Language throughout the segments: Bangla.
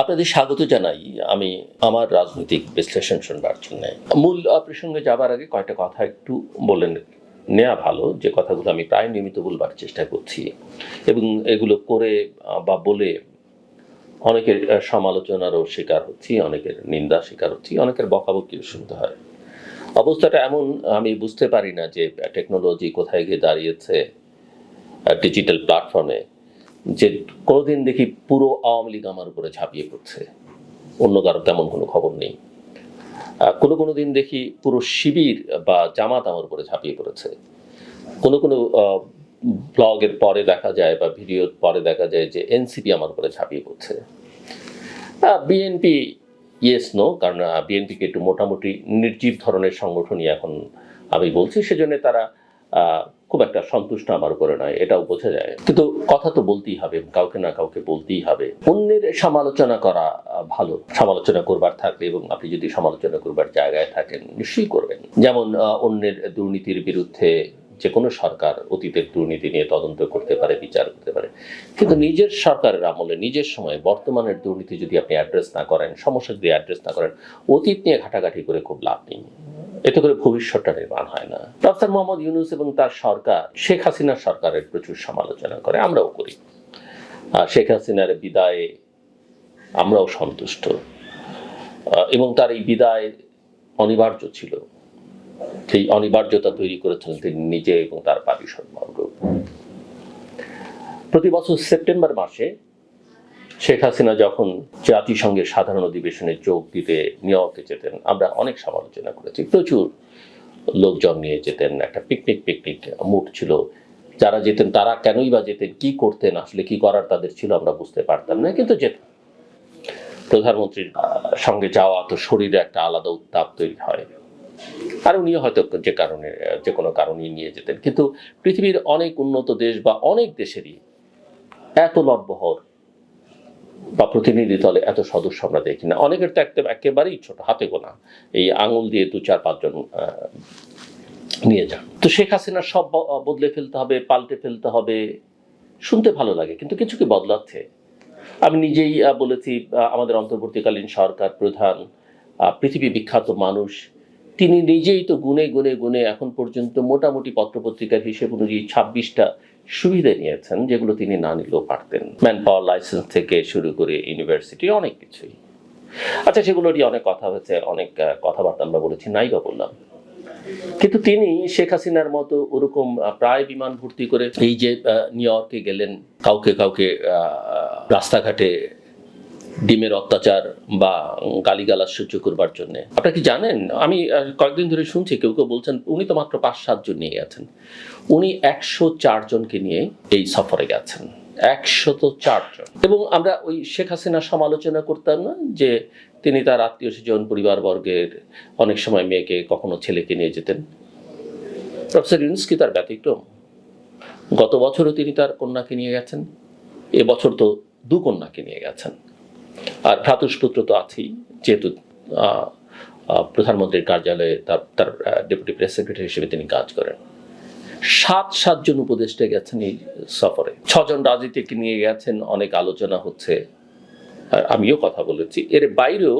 আপনাদের স্বাগত জানাই। আমি আমার রাজনৈতিক বিশ্লেষণ শুনবার জন্য। মূল প্রসঙ্গে যাবার আগে কয়েকটা কথা একটু বলে নেওয়া ভালো, যে কথাগুলো আমি প্রায় নিয়মিত বলবার চেষ্টা করছি। এবং এগুলো করে বা বলে অনেকের সমালোচনারও শিকার হচ্ছি, অনেকের নিন্দা শিকার হচ্ছি, অনেকের বকাবকিও শুনতে হয়। অবস্থাটা এমন, আমি বুঝতে পারি না যে টেকনোলজি কোথায় গিয়ে দাঁড়িয়েছে ডিজিটাল প্ল্যাটফর্মে যে কোনোদিন দেখি পুরো আওয়ামী লীগ আমার উপরে ঝাঁপিয়ে পড়ছে। অন্য কারও তেমন কোনো খবর নেই। কোনো কোনো দিন দেখি পুরো শিবির বা জামাত আমার উপরে ঝাঁপিয়ে পড়েছে। কোনো কোনো ব্লগের পরে দেখা যায় বা ভিডিওর পরে দেখা যায় যে এনসিপি আমার উপরে ঝাঁপিয়ে পড়ছে। বিএনপি ইয়েস নো কারণ বিএনপিকে একটু মোটামুটি নির্জীব ধরনের সংগঠনই এখন আমি বলছি। সেজন্য তারা খুব একটা সন্তুষ্ট আমার উপরে নয়, এটাও বোঝা যায়। কিন্তু কথা তো বলতেই হবে, কাউকে না কাউকে বলতেই হবে। অন্যের সমালোচনা করা ভালো, সমালোচনা করবার থাকলে এবং আপনি যদি সমালোচনা করবার জায়গায় থাকেন, নিশ্চয়ই করবেন। যেমন অন্যের দুর্নীতির বিরুদ্ধে যে কোনো সরকার অতীতের দুর্নীতি নিয়ে তদন্ত করতে পারে, বিচার করতে পারে। কিন্তু নিজের সরকারের আমলে, নিজের সময় বর্তমানের দুর্নীতি যদি আপনি অ্যাড্রেস না করেন, সমস্যা যদি অ্যাড্রেস না করেন, অতীত নিয়ে ঘাটাঘাটি করে খুব লাভ নেই। এতে করে ভবিষ্যৎটা নির্মাণ হয় না। ডক্টর মোহাম্মদ ইউনুস এবং তার সরকার, শেখ হাসিনার সরকারের প্রচুর সমালোচনা করে, আমরাও করি। শেখ হাসিনার বিদায়ে আমরাও সন্তুষ্ট। এবং তার এই বিদায় অনিবার্য ছিল। সেই অনিবার্যতা তৈরি করেছেন তিনি নিজে এবং তার পারিষদবর্গ প্রতি বছর সেপ্টেম্বর মাসে শেখ হাসিনা যখন জাতিসংঘের সাধারণ অধিবেশনে যোগ দিতে নিউ যেতেন, আমরা অনেক সমালোচনা করেছি। প্রচুর লোকজন নিয়ে যেতেন, একটা পিকনিক পিকনিক মুড ছিল। যারা যেতেন, তারা কেনই বা যেতেন, কি করতেন, আসলে কি করার তাদের ছিল, আমরা বুঝতে পারতাম না, কিন্তু যেতেন প্রধানমন্ত্রীর সঙ্গে যাওয়া তো শরীরে একটা আলাদা উত্তাপ তৈরি হয়। আর উনিও হয়তো যে কারণে, যে কোনো কারণেই নিয়ে যেতেন। কিন্তু পৃথিবীর অনেক উন্নত দেশ বা অনেক দেশেরই এত লটবহর বা প্রতিনিধি দলে এত সদস্য আমরা দেখি না। অনেকের তো একটা একেবারেই ছোট, হাতে গোনা। এই আঙুল দিয়ে দু, চার পাঁচজন নিয়ে যান। তো শেখ হাসিনার সব বদলে ফেলতে হবে, পাল্টে ফেলতে হবে, শুনতে ভালো লাগে, কিন্তু কিছু কি বদলাচ্ছে? আমি নিজেই বলেছি আমাদের অন্তর্বর্তীকালীন সরকার প্রধান পৃথিবী বিখ্যাত মানুষ তিনি নিজেই তো গুনে গুনে গুনে এখন পর্যন্ত মোটামুটি পত্রপত্রিকার হিসেব অনুযায়ী ছাব্বিশটা সুবিধা নিয়েছেন, যেগুলো তিনি না নিলেও পারতেন। ম্যান পাওয়ার লাইসেন্স থেকে শুরু করে ইউনিভার্সিটি অনেক কিছুই। আচ্ছা সেগুলো নিয়ে অনেক কথা হয়েছে, অনেক কথাবার্তা আমরা বলেছি, নাই বা বললাম। কিন্তু তিনি শেখ হাসিনার মতো ওরকম প্রায় বিমান ভর্তি করে এই যে নিউ ইয়র্কে গেলেন, কাউকে কাউকে রাস্তাঘাটে ডিমের অত্যাচার বা গালিগালাজ সহ্য করবার জন্য। আপনারা কি জানেন? আমি কয়েকদিন ধরে শুনছি, কেউ কেউ বলছেন উনি তো মাত্র পাঁচ সাতজন নিয়ে গেছেন। উনি একশো জনকে নিয়ে এই সফরে গেছেন। একশত চারজন এবং আমরা ওই শেখ হাসিনার সমালোচনা করতাম না যে তিনি তার আত্মীয় স্বজন, পরিবারবর্গের অনেক সময় মেয়েকে কখনো ছেলেকে নিয়ে যেতেন। প্রফেসর ইউনুস কি তার ব্যতিক্রম? গত বছরও তিনি তার কন্যাকে নিয়ে গেছেন এবছর তো দু কন্যাকে নিয়ে গেছেন। আর ভ্রাতুষ্পুত্র তো আছেই, যেহেতু প্রধানমন্ত্রীর কার্যালয়ে তার তার ডেপুটি প্রেস সেক্রেটারি হিসেবে তিনি কাজ করেন। সাত, সাতজন উপদেষ্টা গেছেন এই সফরে। ছজন রাজনীতিকে নিয়ে গেছেন, অনেক আলোচনা হচ্ছে। আমিও কথা বলেছি। এর বাইরেও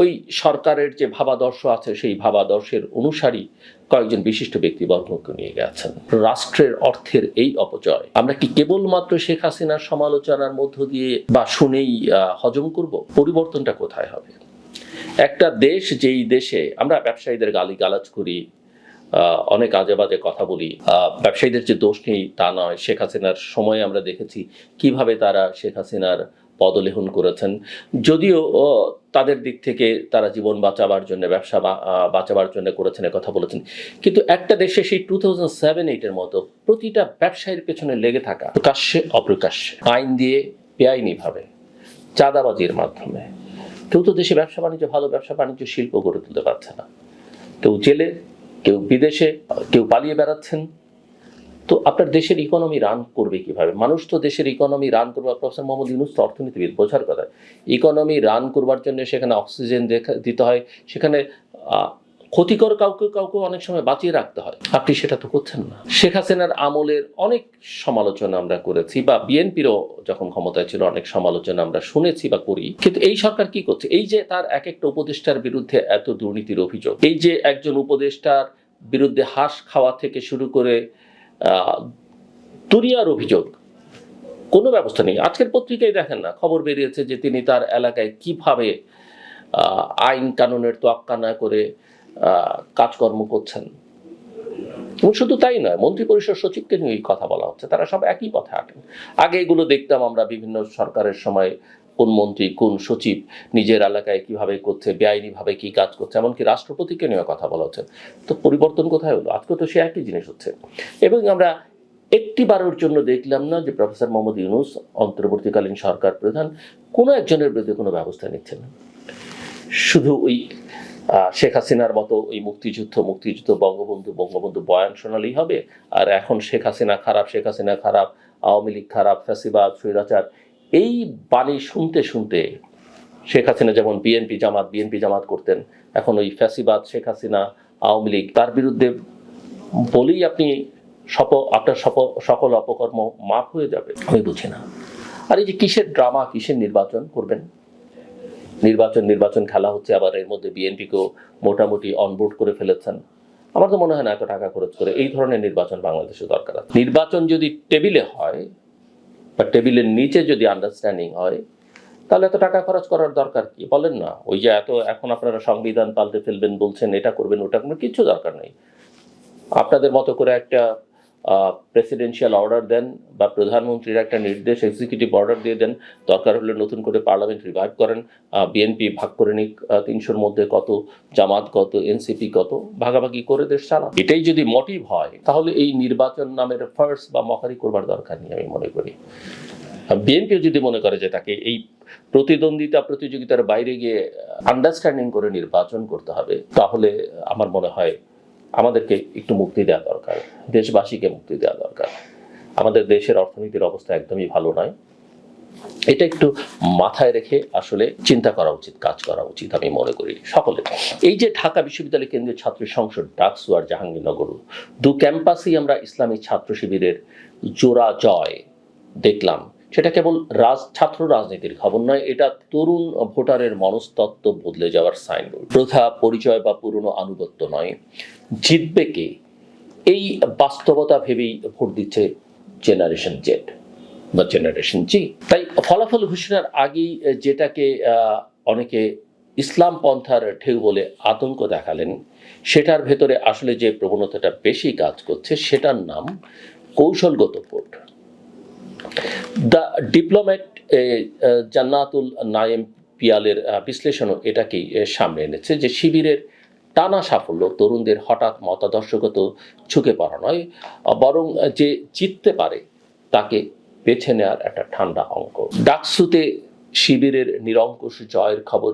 ওই সরকারের যে ভাবাদর্শ আছে, সেই ভাবাদর্শের অনুসারী কয়েকজন বিশিষ্ট ব্যক্তিবর্গকে নিয়ে গেছেন। রাষ্ট্রের অর্থের এই অপচয়, আমরা কি কেবলমাত্র শেখ হাসিনার সমালোচনার মধ্য দিয়ে বা শুনেই হজম করব? পরিবর্তনটা কোথায় হবে? একটা দেশ যেই দেশে, আমরা ব্যবসায়ীদের গালি গালাজ করি অনেক আজে বাজে কথা বলি ব্যবসায়ীদের যে দোষ নেই তা নয়। শেখ হাসিনার সময় আমরা দেখেছি কীভাবে তারা শেখ হাসিনার পদলেহন করেছেন। যদিও তাদের দিক থেকে তারা জীবন বাঁচাবার জন্য, ব্যবসা বাঁচাবার জন্য করেছেন কথা বলেছেন। কিন্তু একটা দেশে সেই টু থাউজেন্ড সেভেন এইটের মতো প্রতিটা ব্যবসায়ীর পেছনে লেগে থাকা প্রকাশ্যে, অপ্রকাশ্যে আইন দিয়ে বেআইনিভাবে চাঁদাবাজির মাধ্যমে। কেউ তো দেশে ব্যবসা বাণিজ্য, ভালো ব্যবসা বাণিজ্য, শিল্প গড়ে তুলতে পারছে না। কেউ জেলে, কেউ বিদেশে, কেউ পালিয়ে বেড়াচ্ছেন। তো আপনার দেশের ইকোনমি রান করবে কীভাবে? মানুষ তো দেশের ইকোনমি রান করবে প্রফেসর মোহাম্মদ ইউনুস তো অর্থনীতিবিদ, বোঝার কথা। ইকোনমি রান করবার জন্য সেখানে অক্সিজেন দিতে হয়, সেখানে ক্ষতিকর কাউকে কাউকে অনেক সময় বাঁচিয়ে রাখতে হয়। আপনি সেটা তো করছেন না। শেখ হাসিনার আমলের অনেক সমালোচনা আমরা করেছি, বা বিএনপিরও যখন ক্ষমতায় ছিল অনেক সমালোচনা আমরা শুনেছি বা করি। কিন্তু এই সরকার কি করছে? এই যে তার এক একটা উপদেষ্টার বিরুদ্ধে এত দুর্নীতির অভিযোগ, এই যে একজন উপদেষ্টার বিরুদ্ধে হাঁস খাওয়া থেকে শুরু করে দুনিয়ার অভিযোগ। কোনো ব্যবস্থা নেই। আজকের পত্রিকায় দেখেন না, খবর বেরিয়েছে যে তিনি তার এলাকায় কীভাবে আইন কানুনের তোয়াক্কা না করে কাজকর্ম করছেন। শুধু তাই নয় মন্ত্রী পরিষদ সচিবকে নিয়ে কথা বলা হচ্ছে। তারা সব একই পথে হাঁটেন। আগে এগুলো দেখতাম আমরা বিভিন্ন সরকারের সময় কোন মন্ত্রী, কোন সচিব নিজের এলাকায় কীভাবে করছে, বেআইনিভাবে কি কাজ করছে, এমনকি রাষ্ট্রপতিকে নিয়ে কথা বলা হচ্ছে। তো পরিবর্তন কোথায় হলো? আজকে তো সে একই জিনিস হচ্ছে। এবং আমরা একটি বারের জন্য দেখলাম না যে প্রফেসর মোহাম্মদ ইউনুস, অন্তর্বর্তীকালীন সরকার প্রধান, কোনো একজনের বিরুদ্ধে কোনো ব্যবস্থা নিচ্ছেন শুধু ওই শেখ হাসিনার মতো ওই মুক্তিযুদ্ধ মুক্তিযুদ্ধ বঙ্গবন্ধু বঙ্গবন্ধু বয়ান শোনালেই হবে। আর এখন শেখ হাসিনা খারাপ, শেখ হাসিনা খারাপ, আওয়ামী লীগ খারাপ, ফ্যাসিবাদ, স্বৈরাচার এই বাণী শুনতে শুনতে শেখ হাসিনা যেমন বিএনপি জামাত বিএনপি জামাত করতেন, এখন ওই ফ্যাসিবাদ, শেখ হাসিনা, আওয়ামী লীগ, তার বিরুদ্ধে বলেই আপনি সপ, আপনার সপ, সকল অপকর্ম মাফ হয়ে যাবে। আমি বুঝি না। আর এই যে কিসের ড্রামা, কিসের নির্বাচন করবেন? নির্বাচন নির্বাচন খেলা হচ্ছে, আবার এর মধ্যে বিএনপিকেও মোটামুটি অনবোর্ড করে ফেলেছেন। আমার তো মনে হয় না এত টাকা খরচ করে এই ধরনের নির্বাচন বাংলাদেশে দরকার আছে। নির্বাচন যদি টেবিলে হয় বা টেবিলের নিচে যদি আন্ডারস্ট্যান্ডিং হয়, তাহলে এত টাকা খরচ করার দরকার কি? বলেন না, ওই যে এত এখন আপনারা সংবিধান পাল্টে ফেলবেন, বলছেন, এটা করবেন, ওটা কোনো কিচ্ছু দরকার নেই। আপনাদের মতো করে একটা প্রেসিডেন্সিয়াল অর্ডার দেন বা প্রধানমন্ত্রীর একটা নির্দেশ এক্সিকিউটিভ অর্ডার দিয়ে দেন। দরকার হলে নতুন করে পার্লামেন্ট রিভাইভ করেন। বিএনপি ভাগ করে নিক তিনশোর মধ্যে কত, জামাত কত এনসিপি কত, ভাগাভাগি করে দেশ চালান। এটাই যদি মোটিভ হয়, তাহলে এই নির্বাচন নামের ফার্স্ট বা মহারি করবার দরকার নেই আমি মনে করি। বিএনপিও যদি মনে করে যে তাকে এই প্রতিদ্বন্দ্বিতা প্রতিযোগিতার বাইরে গিয়ে আন্ডারস্ট্যান্ডিং করে নির্বাচন করতে হবে, তাহলে আমার মনে হয় আমাদেরকে একটু মুক্তি দেওয়া দরকার, দেশবাসীকে মুক্তি দেওয়া দরকার। আমাদের দেশের অর্থনীতির অবস্থা একদমই ভালো নয়। এটা একটু মাথায় রেখে আসলে চিন্তা করা উচিত, কাজ করা উচিত আমি মনে করি সকলে। এই যে ঢাকা বিশ্ববিদ্যালয় কেন্দ্রীয় ছাত্র সংসদ ডাকসু আর জাহাঙ্গীরনগর, দু ক্যাম্পাসেই আমরা ইসলামী ছাত্র শিবিরের জোড়া জয় দেখলাম। সেটা কেবল রাজ, ছাত্র রাজনীতির খবর নয়, এটা তরুণ ভোটারের মনস্তত্ত্ব বদলে যাওয়ার সাইনবোর্ড প্রথা, পরিচয় বা পুরনো আনুগত্য নয়, জিতবে কে? এই বাস্তবতা ভেবেই ভোট দিচ্ছে জেনারেশন জেড বা জেনারেশন জি তাই ফলাফল ঘোষণার আগেই যেটাকে অনেকে ইসলাম পন্থার ঢেউ বলে আতঙ্ক দেখালেন, সেটার ভেতরে আসলে যে প্রবণতাটা বেশি কাজ করছে, সেটার নাম কৌশলগত vote. The diplomat Jannatul Nayem পিয়ালের বিশ্লেষণও এটাকেই সামনে এনেছে যে শিবিরের টানা সাফল্য তরুণদের হঠাৎ মতাদর্শগত ঝুঁকে পড়া নয়, বরং যে জিততে পারে তাকে বেছে নেওয়ার একটা ঠান্ডা অঙ্ক ডাকসুতে শিবিরের নিরঙ্কুশ জয়ের খবর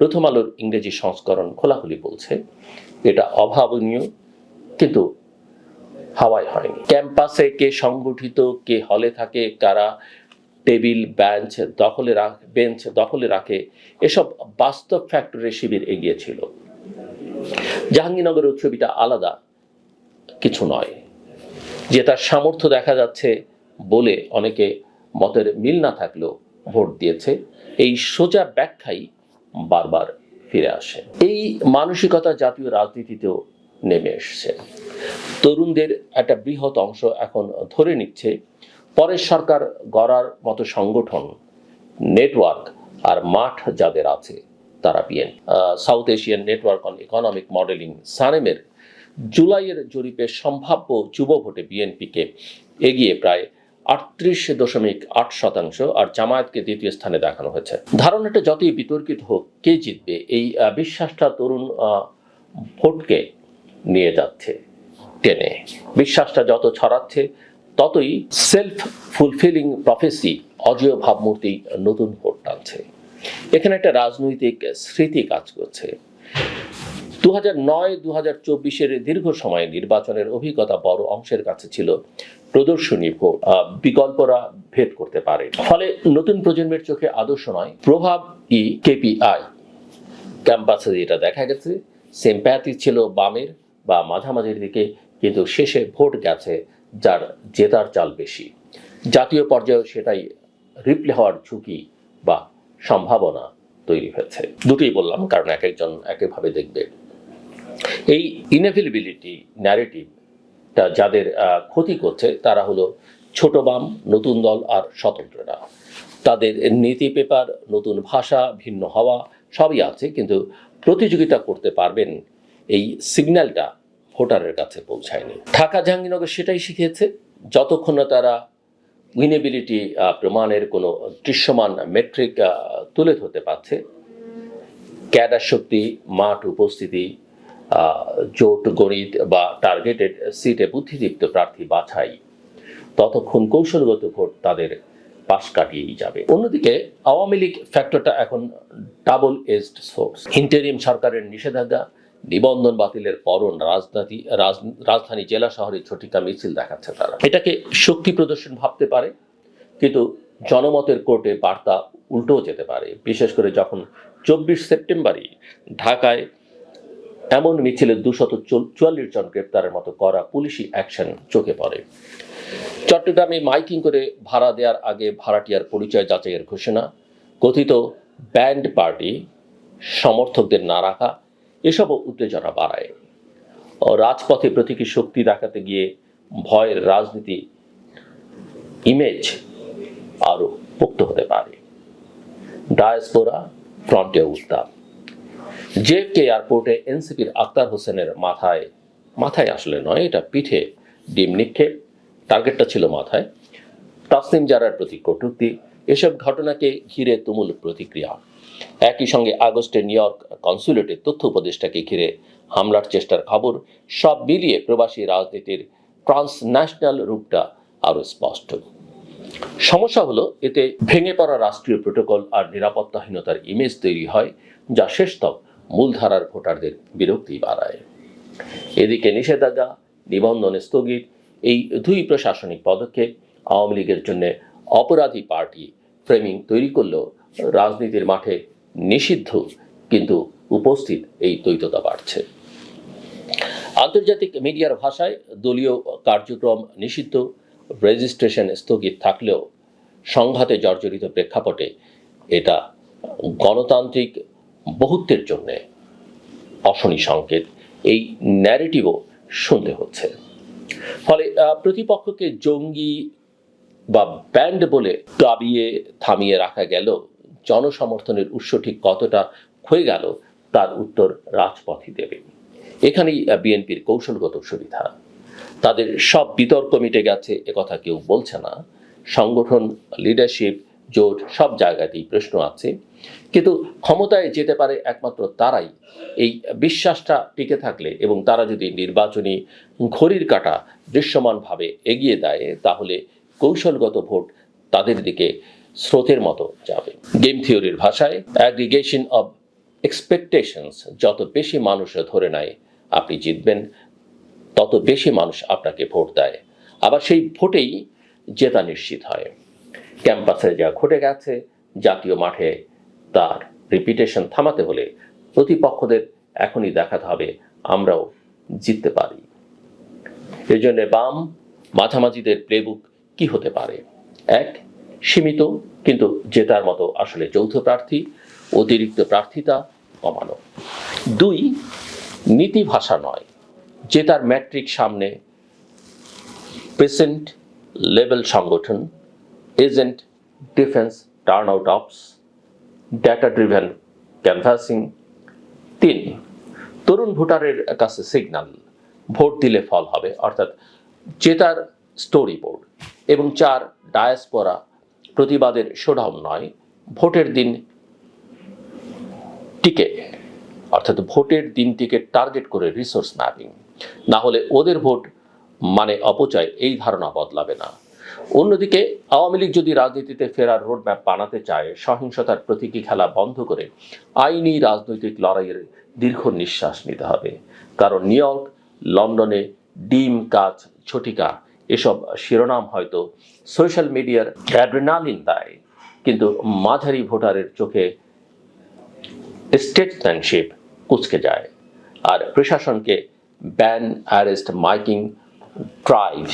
প্রথম আলোর ইংরেজি সংস্করণ খোলাখুলি বলছে। এটা অভাবনীয়, কিন্তু হাওয়ায় হয়নি। ক্যাম্পাসে কে সংগঠিত, কে হলে থাকে, কারা টেবিল, বেঞ্চ দখলে বেঞ্চ দখলে রাখে, এসব বাস্তব ফ্যাক্টরে শিবির এগিয়েছিল জাহাঙ্গীরনগরের ছবিটা আলাদা কিছু নয়। যে তার সামর্থ্য দেখা যাচ্ছে বলে অনেকে মতের মিল না থাকলেও ভোট দিয়েছে, এই সোজা ব্যাখ্যাই বারবার ফিরে আসে। এই মানসিকতা জাতীয় রাজনীতিতেও নেমে এসছে। তরুণদের একটা বৃহৎ অংশ এখন ধরে নিচ্ছে। পরের সরকার গড়ার মতো সংগঠন, নেটওয়ার্ক আর মাঠ যাদের আছে, তারা BN South Asian network on economic modelling সানেমের জুলাইয়ের জরিপে সম্ভাব্য যুব ভোটে বিএনপিকে এগিয়ে প্রায় আটত্রিশ দশমিক আট শতাংশ আর জামায়াতকে দ্বিতীয় স্থানে দেখানো হয়েছে। ধারণাটা যতই বিতর্কিত হোক, কে জিতবে? এই বিশ্বাসটা তরুণ ভোটকে নিয়ে যাচ্ছে টেনে। বিশ্বাসটা যত ছড়াচ্ছে, ততই সেলফ ফুলফিলিং প্রফেসি অজয় ভাবমূর্তি নতুন ভোট টানছে। এখানে একটা রাজনৈতিক স্মৃতি কাজ করছে। দু হাজার নয় দু হাজার চব্বিশের দীর্ঘ সময় নির্বাচনের অভিজ্ঞতা বড় অংশের কাছে ছিল। প্রদর্শনী ভোট বিকল্পরা ভেদ করতে পারে। ফলে নতুন প্রজন্মের চোখে আদর্শ নয়, প্রভাব ই কেপিআই ক্যাম্পাসে যেটা দেখা গেছে সিম্প্যাথি ছিল বামের বা মাঝামাঝির দিকে কিন্তু শেষে ভোট গেছে, যার জেতার চাল বেশি। জাতীয় পর্যায়েও সেটাই রিপ্লে হওয়ার ঝুঁকি বা সম্ভাবনা তৈরি হয়েছে। দুটোই বললাম, কারণ এক একজন একভাবে দেখবে। এই ইনএভিলিবিলিটি ন্যারেটিভটা যাদের ক্ষতি করছে, তারা হলো ছোট বাম, নতুন দল আর স্বতন্ত্ররা। তাদের নীতি পেপার, নতুন ভাষা, ভিন্ন হওয়া সবই আছে, কিন্তু প্রতিযোগিতা করতে পারবেন এই সিগন্যালটা ভোটারের কাছে পৌঁছায়নি। ঢাকা জাহাঙ্গীরনগর সেটাই শিখিয়েছে, যতক্ষণ না তারা উইনেবিলিটি প্রমাণের কোনো দৃশ্যমান মেট্রিক তুলে ধরতে পারছে, ক্যাডার শক্তি, মাঠ উপস্থিতি জোট, গণিত বা টার্গেটেড সিটে বুদ্ধিদীপ্ত প্রার্থী বাছাই, ততক্ষণ কৌশলগত ভোট তাদের পাশ কাটিয়েই যাবে। অন্যদিকে আওয়ামী লীগ ফ্যাক্টরটা এখন ডাবল এজড সোর্স ইন্টারিম সরকারের নিষেধাজ্ঞা নিবন্ধন বাতিলের পরন রাজনীতি রাজ- রাজধানী জেলা শহরে ছটিকা মিছিল দেখাচ্ছে তারা। এটাকে শক্তি প্রদর্শন ভাবতে পারে, কিন্তু জনমতের কোর্টে বার্তা উল্টোও যেতে পারে। বিশেষ করে যখন চব্বিশ সেপ্টেম্বরই ঢাকায় এমন মিছিলে দুশত চুয়াল্লিশ জন গ্রেপ্তারের মতো করা পুলিশি অ্যাকশন চোখে পড়ে। চট্টগ্রামে মাইকিং করে ভাড়া দেওয়ার আগে ভাড়াটিয়ার পরিচয় যাচাইয়ের ঘোষণা, কথিত ব্যান্ড পার্টি সমর্থকদের না রাখা এসবও উত্তেজনা বাড়ায়। ও রাজপথে প্রতীকী শক্তি দেখাতে গিয়ে ভয়ের রাজনীতি ইমেজ আরও পোক্ত হতে পারে। ডায়াসপোরা ফ্রন্টে উত্তাপ। জেএফকে এয়ারপোর্টে এনসিপির আক্তার হোসেনের মাথায় মাথায় আসলে নয়, এটা পিঠে ডিম নিক্ষেপ। টার্গেটটা ছিল মাথায়। তাসনিম জারার প্রতি কটূক্তি। এসব ঘটনাকে ঘিরে তুমুল প্রতিক্রিয়া। একই সঙ্গে আগস্টে নিউ ইয়র্ক কনসুলেটে তথ্য উপদেষ্টাকে ঘিরে হামলার চেষ্টার খবর সব মিলিয়ে প্রবাসী রাজনীতির ট্রান্সন্যাশনাল রূপটা আরও স্পষ্ট। সমস্যা হলো, এতে ভেঙে পড়া রাষ্ট্রীয় প্রোটোকল আর নিরাপত্তাহীনতার ইমেজ তৈরি হয়, যা শেষতক মূলধারার ভোটারদের বিরক্তি বাড়ায়। এদিকে নিষেধাজ্ঞা, নিবন্ধন স্থগিত, এই দুই প্রশাসনিক পদক্ষেপ আওয়ামী লীগের জন্য অপরাধী পার্টি ফ্রেমিং তৈরি করলেও রাজনীতির মাঠে নিষিদ্ধ, কিন্তু উপস্থিত এই দ্বৈততা বাড়ছে। আন্তর্জাতিক মিডিয়ার ভাষায় দলীয় কার্যক্রম নিষিদ্ধ রেজিস্ট্রেশন স্থগিত থাকলেও সংঘাতে জর্জরিত প্রেক্ষাপটে এটা গণতান্ত্রিক বহুত্বের জন্যে অশনি সংকেত। এই ন্যারেটিভও শুনতে হচ্ছে। ফলে প্রতিপক্ষকে জঙ্গি বা ব্যান্ড বলে দাবিয়ে থামিয়ে রাখা গেল জনসমর্থনের উৎস ঠিক কতটা ক্ষয়ে গেল, তার উত্তর রাজপথই দেবে। এখানেই বিএনপির কৌশলগত সুবিধা। তাদের সব বিতর্ক মিটে গেছে একথা কেউ বলছে না। সংগঠন লিডারশিপ জোট, সব জায়গাতেই প্রশ্ন আছে। কিন্তু ক্ষমতায় যেতে পারে একমাত্র তারাই। এই বিশ্বাসটা টিকে থাকলে এবং তারা যদি নির্বাচনী ঘড়ির কাটা দৃশ্যমানভাবে এগিয়ে দেয়, তাহলে কৌশলগত ভোট তাদের দিকে স্রোতের মতো যাবে। গেম থিওরির ভাষায় অ্যাগ্রিগেশন অব এক্সপেকটেশনস যত বেশি মানুষ ধরে নেয়, আপনি জিতবেন, তত বেশি মানুষ আপনাকে ভোট দেয়। আবার সেই ভোটেই জেতা নিশ্চিত হয়। ক্যাম্পাসে যা ঘটে গেছে, জাতীয় মাঠে তার রিপিটেশন থামাতে হলে প্রতিপক্ষদের এখনই দেখাতে হবে, আমরাও জিততে পারি। এই জন্য বাম মাঝামাঝিদের প্লেবুক কি হতে পারে? এক সীমিত, কিন্তু জেতার মতো আসলে যৌথ প্রার্থী, অতিরিক্ত প্রার্থিতা কমানো। দুই, নীতি ভাষা নয়। জেতার ম্যাট্রিক সামনে প্রেসেন্ট লেভেল সংগঠন agent defence turnout ops data driven canvassing তিন, তরুণ ভোটারের কাছে সিগন্যাল ভোট দিলে ফল হবে, অর্থাৎ জেতার স্টোরি বোর্ড এবং চার ডায়াসপোরা প্রতিবাদের শোডাউন নয়, ভোটের দিন টিকে অর্থাৎ ভোটের দিনটিকে টার্গেট করে রিসোর্স ম্যাপিং। না হলে ওদের ভোট মানে অপচয়, এই ধারণা বদলাবে না। অন্যদিকে, আওয়ামী লীগ যদি রাজনীতিতে ফেরার রোডম্যাপ বানাতে চায়, সহিংসতার প্রতীকী খেলা বন্ধ করে আইনি রাজনৈতিক লড়াইয়ের দীর্ঘ নিঃশ্বাস নিতে হবে। কারণ নিউ ইয়র্ক, লন্ডনে ডিম কাজ ছটিকা এসব শিরোনাম হয়তো সোশ্যাল মিডিয়ার অ্যাড্রেনালিন দেয়, কিন্তু মাঝারি ভোটারের চোখে স্টেটসম্যানশিপ কুচকে যায়। আর প্রশাসনকে ব্যান, অ্যারেস্ট, মাইকিং, ড্রাইভ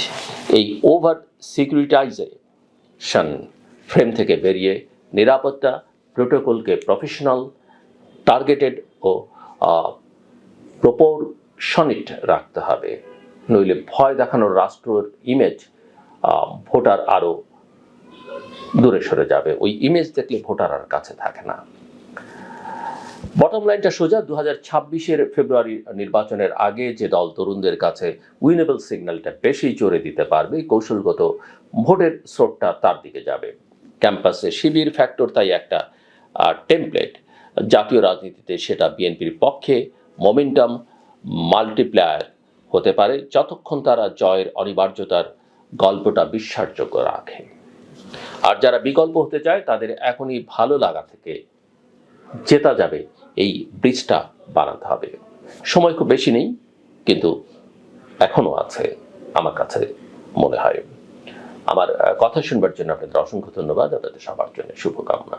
এই ওভার সিকিউরিটাইজেশন ফ্রেম থেকে বেরিয়ে নিরাপত্তা প্রোটোকলকে প্রফেশনাল, টার্গেটেড ও প্রপোর্শনিট রাখতে হবে। নইলে ভয় দেখানোর রাষ্ট্রের ইমেজ ভোটার আরও দূরে সরে যাবে। ওই ইমেজ দেখলে ভোটার আর কাছে থাকে না। বটম লাইনটা সোজা দু হাজার ছাব্বিশের ফেব্রুয়ারি নির্বাচনের আগে যে দল তরুণদের কাছে উইনেবল সিগন্যালটা বেশি জোরে দিতে পারবে, কৌশলগত ভোটের স্রোতটা তার দিকে যাবে। ক্যাম্পাসে শিবির ফ্যাক্টর তাই একটা টেমপ্লেট জাতীয় রাজনীতিতে সেটা বিএনপির পক্ষে মোমেন্টাম মাল্টিপ্লায়ার হতে পারে যতক্ষণ তারা জয়ের অনিবার্যতার গল্পটা বিশ্বাসযোগ্য রাখে। আর যারা বিকল্প হতে চায়, তাদের এখনই ভালো লাগা থেকে জেতা যাবে এই ব্রিজটা বানাতে হবে। সময় খুব বেশি নেই, কিন্তু এখনও আছে আমার কাছে মনে হয়। আমার কথা শুনবার জন্য আপনাদের অসংখ্য ধন্যবাদ। আপনাদের সবার জন্য শুভকামনা।